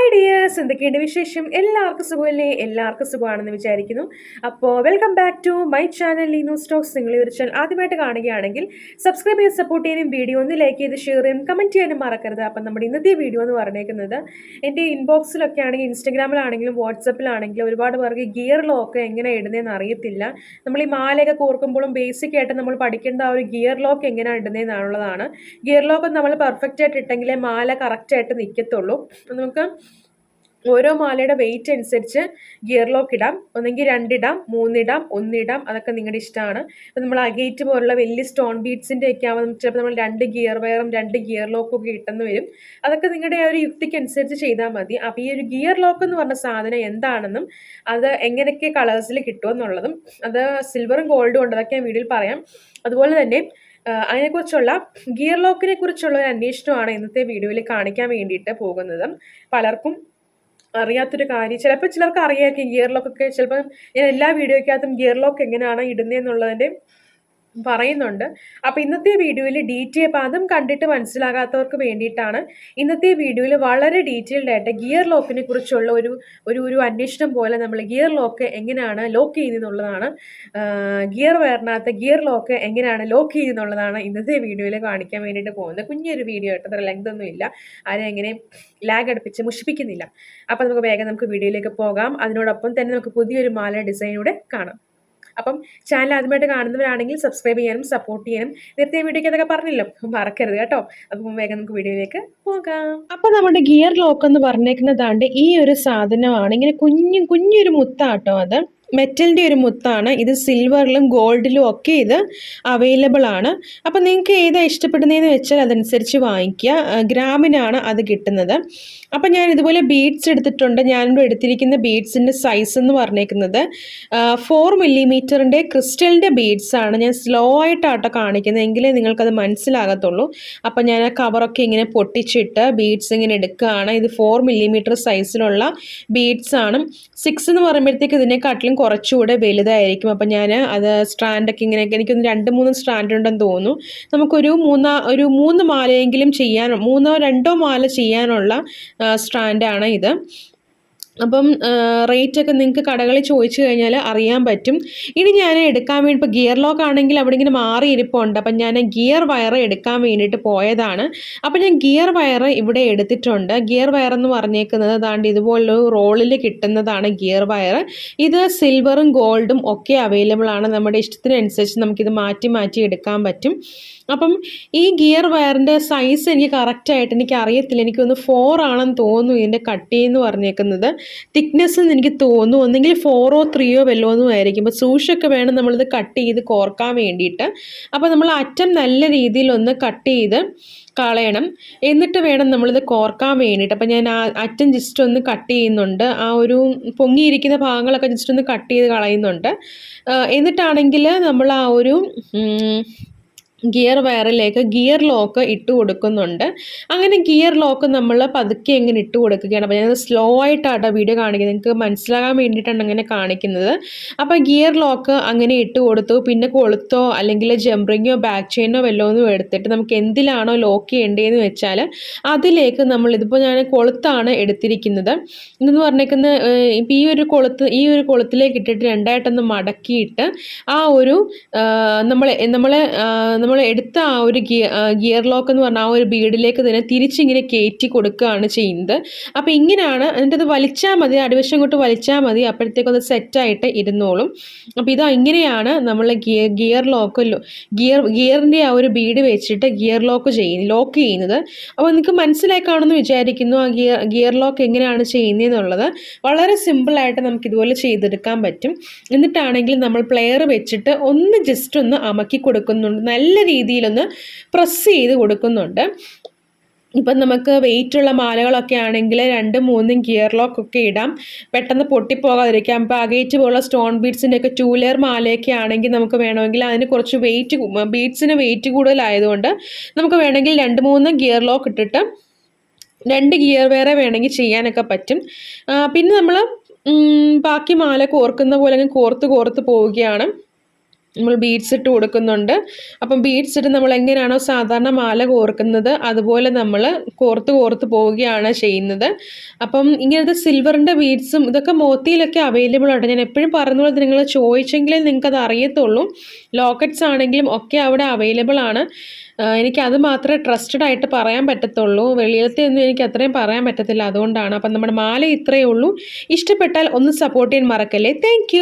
Hi dears എന്തൊക്കെയുണ്ട് വിശേഷം? എല്ലാവർക്കും സുഖമല്ലേ? എല്ലാവർക്കും സുഖമാണെന്ന് വിചാരിക്കുന്നു. അപ്പോൾ welcome back to my channel ലീനോ സ്റ്റോക്സ് നിങ്ങൾ ഒരു ചാനൽ ആദ്യമായിട്ട് കാണുകയാണെങ്കിൽ സബ്സ്ക്രൈബ് ചെയ്ത് സപ്പോർട്ട് ചെയ്യാനും വീഡിയോ ഒന്ന് ലൈക്ക് ചെയ്ത് ഷെയർ ചെയ്യാനും കമന്റ് ചെയ്യാനും മറക്കരുത്. അപ്പം നമ്മുടെ ഇന്നത്തെ വീഡിയോ എന്ന് പറഞ്ഞേക്കുന്നത് എന്റെ ഇൻബോക്സിലൊക്കെ ആണെങ്കിൽ ഇൻസ്റ്റഗ്രാമിലാണെങ്കിലും വാട്സപ്പിലാണെങ്കിലും ഒരുപാട് പേർക്ക് ഗിയർ ലോക്ക് എങ്ങനെ ഇടുന്നതെന്ന് അറിയത്തില്ല. നമ്മൾ ഈ മാലയൊക്കെ കോർക്കുമ്പോഴും ബേസിക് ആയിട്ട് നമ്മൾ പഠിക്കേണ്ട ആ ഒരു ഗിയർ ലോക്ക് എങ്ങനെയാണ് ഇടുന്നതെന്നുള്ളതാണ് ഗിയർ ലോക്ക് നമ്മൾ പെർഫെക്റ്റ് ആയിട്ട് ഇട്ടെങ്കിലേ മാല കറക്റ്റായിട്ട് നിൽക്കത്തുള്ളൂ നമുക്ക് ഓരോ മാലയുടെ വെയിറ്റ് അനുസരിച്ച് ഗിയർ ലോക്ക് ഇടാം. ഒന്നെങ്കിൽ രണ്ടിടാം മൂന്നിടാം ഒന്നിടാം. അതൊക്കെ നിങ്ങളുടെ ഇഷ്ടമാണ് ഇപ്പം നമ്മൾ അഗേറ്റ് പോലുള്ള വലിയ സ്റ്റോൺ ബീഡ്സിന്റെ ഒക്കെ ആവുമ്പോൾ ചിലപ്പോൾ നമ്മൾ രണ്ട് ഗിയർ വയറും രണ്ട് ഗിയർ ലോക്കും ഒക്കെ കിട്ടുന്ന വരും. അതൊക്കെ നിങ്ങളുടെ ആ ഒരു യുക്തിക്ക് അനുസരിച്ച് ചെയ്താൽ മതി. അപ്പോൾ ഈ ഒരു ഗിയർ ലോക്ക് എന്ന് പറഞ്ഞ സാധനം എന്താണെന്നും അത് എങ്ങനെയൊക്കെ കളേഴ്സിൽ കിട്ടുമെന്നുള്ളതും അത് സിൽവറും ഗോൾഡും ഉണ്ട് അതൊക്കെ ഞാൻ വീഡിയോയിൽ പറയാം. അതുപോലെ തന്നെ അതിനെക്കുറിച്ചുള്ള ഗിയർ ലോക്കിനെ കുറിച്ചുള്ള ഒരു അന്വേഷണമാണ് ഇന്നത്തെ വീഡിയോയിൽ കാണിക്കാൻ വേണ്ടിയിട്ട് പോകുന്നത്. പലർക്കും അറിയാത്തൊരു കാര്യം. ചിലപ്പോൾ ചിലർക്ക് അറിയാമായിരിക്കും ഗിയർ ലോക്കൊക്കെ ചിലപ്പോൾ ഞാൻ എല്ലാ വീഡിയോയ്ക്കകത്തും ഗിയർ ലോക്ക് എങ്ങനെയാണ് ഇടുന്നതെന്നുള്ളതിന്റെ പറയുന്നുണ്ട്. അപ്പോൾ ഇന്നത്തെ വീഡിയോയിൽ ഡീറ്റെയിൽ പാദം കണ്ടിട്ട് മനസ്സിലാകാത്തവർക്ക് വേണ്ടിയിട്ടാണ്. ഇന്നത്തെ വീഡിയോയിൽ വളരെ ഡീറ്റെയിൽഡ് ആയിട്ട് ഗിയർ ലോക്കിനെ കുറിച്ചുള്ള ഒരു ഒരു ഒരു അന്വേഷണം പോലെ നമ്മൾ ഗിയർ ലോക്ക് എങ്ങനെയാണ് ലോക്ക് ചെയ്യുന്നതെന്നുള്ളതാണ്. ഗിയർ വയറിനകത്ത് ഗിയർ ലോക്ക് എങ്ങനെയാണ് ലോക്ക് ചെയ്യുന്നതെന്നുള്ളതാണ് ഇന്നത്തെ വീഡിയോയിൽ കാണിക്കാൻ വേണ്ടിയിട്ട് പോകുന്നത്. കുഞ്ഞൊരു വീഡിയോ ആയിട്ട് അത്ര ലെങ്ത് ഒന്നും ഇല്ല. ആരും എങ്ങനെ ലാഗ് അടുപ്പിച്ച് മുഷിപ്പിക്കുന്നില്ല. അപ്പോൾ നമുക്ക് വേഗം നമുക്ക് വീഡിയോയിലേക്ക് പോകാം. അതിനോടൊപ്പം തന്നെ നമുക്ക് പുതിയൊരു മാല ഡിസൈനൂടെ കാണാം. അപ്പം ചാനൽ ആദ്യമായിട്ട് കാണുന്നവരാണെങ്കിൽ സബ്സ്ക്രൈബ് ചെയ്യാനും സപ്പോർട്ട് ചെയ്യാനും നേരത്തെ വീഡിയോയ്ക്ക് അതൊക്കെ പറഞ്ഞല്ലോ. മറക്കരുത് കേട്ടോ. അപ്പം വേഗം നമുക്ക് വീഡിയോയിലേക്ക് പോകാം. അപ്പം നമ്മുടെ ഗിയർ ലോക്ക് എന്ന് പറഞ്ഞേക്കുന്നതാണ്ട് ഈ ഒരു സാധനമാണ്. ഇങ്ങനെ കുഞ്ഞു കുഞ്ഞൊരു മുത്താട്ടോ അത്. മെറ്റലിന്റെ ഒരു മുത്താണ്. ഇത് സിൽവറിലും ഗോൾഡിലും ഒക്കെ ഇത് അവൈലബിൾ ആണ്. അപ്പോൾ നിങ്ങൾക്ക് ഏതാ ഇഷ്ടപ്പെടുന്നതെന്ന് വെച്ചാൽ അതനുസരിച്ച് വാങ്ങിക്കുക. ഗ്രാമിനാണ് അത് കിട്ടുന്നത്. അപ്പോൾ ഞാൻ ഇതുപോലെ ബീഡ്സ് എടുത്തിട്ടുണ്ട്. ഞാനിവിടെ എടുത്തിരിക്കുന്ന ബീഡ്സിന്റെ സൈസ് എന്ന് പറഞ്ഞേക്കുന്നത്. ഫോർ മില്ലിമീറ്ററിന്റെ ക്രിസ്റ്റലിന്റെ ബീഡ്സ് ആണ്. ഞാൻ സ്ലോ ആയിട്ടാട്ടോ കാണിക്കുന്നത്. എങ്കിലേ നിങ്ങൾക്കത് മനസ്സിലാകത്തുള്ളൂ. അപ്പോൾ ഞാൻ ആ കവറൊക്കെ ഇങ്ങനെ പൊട്ടിച്ചിട്ട് ബീഡ്സ് ഇങ്ങനെ എടുക്കുകയാണ്. ഇത് ഫോർ മില്ലിമീറ്റർ സൈസിലുള്ള ബീഡ്സ് ആണ്. സിക്സ് എന്ന് പറയുമ്പോഴത്തേക്ക് ഇതിനെക്കാട്ടിലും കുറച്ചുകൂടെ വലുതായിരിക്കും. അപ്പം ഞാൻ അത് സ്ട്രാൻഡൊക്കെ ഇങ്ങനെയൊക്കെ എനിക്കൊന്ന് രണ്ട് മൂന്ന് സ്ട്രാൻഡ് ഉണ്ടെന്ന് തോന്നുന്നു. നമുക്കൊരു മൂന്നാ ഒരു മൂന്ന് മാലയെങ്കിലും ചെയ്യാൻ മൂന്നോ രണ്ടോ മാല ചെയ്യാനുള്ള സ്ട്രാൻഡാണ് ഇത്. അപ്പം റേറ്റൊക്കെ നിങ്ങൾക്ക് കടകളിൽ ചോദിച്ചു കഴിഞ്ഞാൽ അറിയാൻ പറ്റും. ഇനി ഞാൻ എടുക്കാൻ വേണ്ടി ഇപ്പോൾ ഗിയർ ലോക്ക് ആണെങ്കിൽ അവിടെ ഇങ്ങനെ മാറി ഇരിപ്പുണ്ട്. അപ്പം ഞാൻ ഗിയർ വയർ എടുക്കാൻ വേണ്ടിയിട്ട് പോയതാണ്. അപ്പം ഞാൻ ഗിയർ വയർ ഇവിടെ എടുത്തിട്ടുണ്ട്. ഗിയർ വയർ എന്ന് പറഞ്ഞേക്കുന്നത് അതാണ്ട് ഇതുപോലൊരു റോളിൽ കിട്ടുന്നതാണ് ഗിയർ വയർ ഇത് സിൽവറും ഗോൾഡും ഒക്കെ അവൈലബിൾ ആണ്. നമ്മുടെ ഇഷ്ടത്തിനനുസരിച്ച് നമുക്കിത് മാറ്റി മാറ്റി എടുക്കാൻ പറ്റും. അപ്പം ഈ ഗിയർ വയറിന്റെ സൈസ് എനിക്ക് കറക്റ്റായിട്ട് എനിക്ക് അറിയത്തില്ല എനിക്കൊന്ന് ഫോർ ആണെന്ന് തോന്നുന്നു ഇതിന്റെ കട്ടി എന്ന് പറഞ്ഞേക്കുന്നത്. തിക്നെസ് എന്ന് എനിക്ക് തോന്നുന്നു. ഒന്നെങ്കിൽ ഫോറോ ത്രീയോ വല്ലോന്നും ആയിരിക്കും. അപ്പോൾ സൂക്ഷിച്ചൊക്കെ വേണം നമ്മളിത് കട്ട് ചെയ്ത് കോർക്കാൻ വേണ്ടിയിട്ട്. അപ്പോൾ നമ്മൾ അറ്റം നല്ല രീതിയിൽ ഒന്ന് കട്ട് ചെയ്ത് കളയണം. എന്നിട്ട് വേണം നമ്മളിത് കോർക്കാൻ വേണ്ടിയിട്ട്. അപ്പം ഞാൻ ആ അറ്റം ജസ്റ്റ് ഒന്ന് കട്ട് ചെയ്യുന്നുണ്ട്. ആ ഒരു പൊങ്ങിയിരിക്കുന്ന ഭാഗങ്ങളൊക്കെ ജസ്റ്റ് ഒന്ന് കട്ട് ചെയ്ത് കളയുന്നുണ്ട്. എന്നിട്ടാണെങ്കിൽ നമ്മൾ ആ ഒരു ഗിയർ വയറിലേക്ക് ഗിയർ ലോക്ക് ഇട്ട് കൊടുക്കുന്നുണ്ട്. അങ്ങനെ ഗിയർ ലോക്ക് നമ്മൾ പതുക്കെ എങ്ങനെ ഇട്ട് കൊടുക്കുകയാണ്. അപ്പോൾ ഞാൻ സ്ലോ ആയിട്ടാണ് വീഡിയോ കാണിക്കുന്നത്. നിങ്ങൾക്ക് മനസ്സിലാകാൻ വേണ്ടിയിട്ടാണ് അങ്ങനെ കാണിക്കുന്നത്. അപ്പോൾ ഗിയർ ലോക്ക് അങ്ങനെ ഇട്ട് കൊടുത്തു. പിന്നെ കൊളുത്തോ അല്ലെങ്കിൽ ജംറിങ്ങോ ബാക്ക് ചെയിനോ വല്ലതൊന്നും എടുത്തിട്ട് നമുക്ക് എന്തിലാണോ ലോക്ക് ചെയ്യേണ്ടതെന്ന് വെച്ചാൽ അതിലേക്ക് നമ്മൾ ഇതിപ്പോൾ ഞാൻ കൊളുത്താണ് എടുത്തിരിക്കുന്നത്. ഇതെന്ന് പറഞ്ഞേക്കുന്ന ഇപ്പം ഈ ഒരു കൊളുത്ത് ഈ ഒരു കൊളുത്തിലേക്ക് ഇട്ടിട്ട് രണ്ടായിട്ടൊന്ന് മടക്കിയിട്ട് ആ ഒരു നമ്മൾ നമ്മൾ നമ്മൾ എടുത്ത ആ ഒരു ഗിയർ ലോക്ക് എന്ന് പറഞ്ഞാൽ ആ ഒരു ബീഡിലേക്ക് തന്നെ തിരിച്ചിങ്ങനെ കയറ്റി കൊടുക്കുകയാണ് ചെയ്യുന്നത്. അപ്പോൾ ഇങ്ങനെയാണ് എന്നിട്ടത് വലിച്ചാൽ മതി അടിവശം കൊണ്ട് വലിച്ചാൽ മതി അപ്പോഴത്തേക്കും അത് സെറ്റായിട്ട് ഇരുന്നോളും. അപ്പോൾ ഇത് ഇങ്ങനെയാണ് നമ്മൾ ഗിയർ ഗിയർ ലോക്ക് ഗിയർ ഗിയറിന്റെ ആ ഒരു ബീഡ് വെച്ചിട്ട് ഗിയർ ലോക്ക് ചെയ്യുന്നത് ലോക്ക് ചെയ്യുന്നത്. അപ്പോൾ നിങ്ങൾക്ക് മനസ്സിലായി കാണുമെന്ന് വിചാരിക്കുന്നു ആ ഗിയർ ഗിയർ ലോക്ക് എങ്ങനെയാണ് ചെയ്യുന്നതെന്നുള്ളത് വളരെ സിമ്പിളായിട്ട് നമുക്ക് ഇതുപോലെ ചെയ്തെടുക്കാൻ പറ്റും. എന്നിട്ടാണെങ്കിൽ നമ്മൾ പ്ലെയർ വെച്ചിട്ട് ഒന്ന് ജസ്റ്റ് ഒന്ന് അമക്കി കൊടുക്കുന്നുണ്ട്. നല്ല രീതിയിലൊന്ന് പ്രസ് ചെയ്ത് കൊടുക്കുന്നുണ്ട്. ഇപ്പം നമുക്ക് വെയിറ്റുള്ള മാലകളൊക്കെ ആണെങ്കിൽ രണ്ടും മൂന്നും ഗിയർ ലോക്ക് ഒക്കെ ഇടാം. പെട്ടെന്ന് പൊട്ടിപ്പോകാതിരിക്കാം. ഇപ്പോൾ അകേറ്റ് പോലുള്ള സ്റ്റോൺ ബീഡ്സിന്റെ ഒക്കെ ടൂ ലെയർ മാലയൊക്കെ ആണെങ്കിൽ നമുക്ക് വേണമെങ്കിൽ അതിന് കുറച്ച് വെയിറ്റ് ബീഡ്സിന് വെയിറ്റ് കൂടുതലായതുകൊണ്ട് നമുക്ക് വേണമെങ്കിൽ രണ്ട് മൂന്ന് ഗിയർ ലോക്ക് ഇട്ടിട്ട് രണ്ട് ഗിയർ വേറെ വേണമെങ്കിൽ ചെയ്യാനൊക്കെ പറ്റും. പിന്നെ നമ്മൾ ബാക്കി മാല കോർക്കുന്ന പോലെ കോർത്ത് കോർത്ത് പോവുകയാണ്. നമ്മൾ ബീഡ്സ് ഇട്ട് കൊടുക്കുന്നുണ്ട്. അപ്പം ബീഡ്സ് ഇട്ട് നമ്മൾ എങ്ങനെയാണോ സാധാരണ മാല കോർക്കുന്നത് അതുപോലെ നമ്മൾ കോർത്ത് കോർത്ത് പോവുകയാണ് ചെയ്യുന്നത്. അപ്പം ഇങ്ങനത്തെ സിൽവറിന്റെ ബീഡ്സും ഇതൊക്കെ മോത്തിയിലൊക്കെ അവൈലബിൾ ആണ് ഞാൻ എപ്പോഴും പറഞ്ഞ പോലെ നിങ്ങൾ ചോദിച്ചെങ്കിലേ നിങ്ങൾക്ക് അത് അറിയത്തുള്ളൂ. ലോക്കറ്റ്സ് ആണെങ്കിലും ഒക്കെ അവിടെ അവൈലബിൾ ആണ്. എനിക്ക് എനിക്കത് മാത്രമേ ട്രസ്റ്റഡ് ആയിട്ട് പറയാൻ പറ്റത്തുള്ളൂ. വെളിയിലത്തെ ഒന്നും എനിക്ക് അത്രയും പറയാൻ പറ്റത്തില്ല. അതുകൊണ്ടാണ്. അപ്പം നമ്മുടെ മാല ഇത്രയേ ഉള്ളൂ. ഇഷ്ടപ്പെട്ടാൽ ഒന്ന് സപ്പോർട്ട് ചെയ്യാൻ മറക്കല്ലേ. താങ്ക്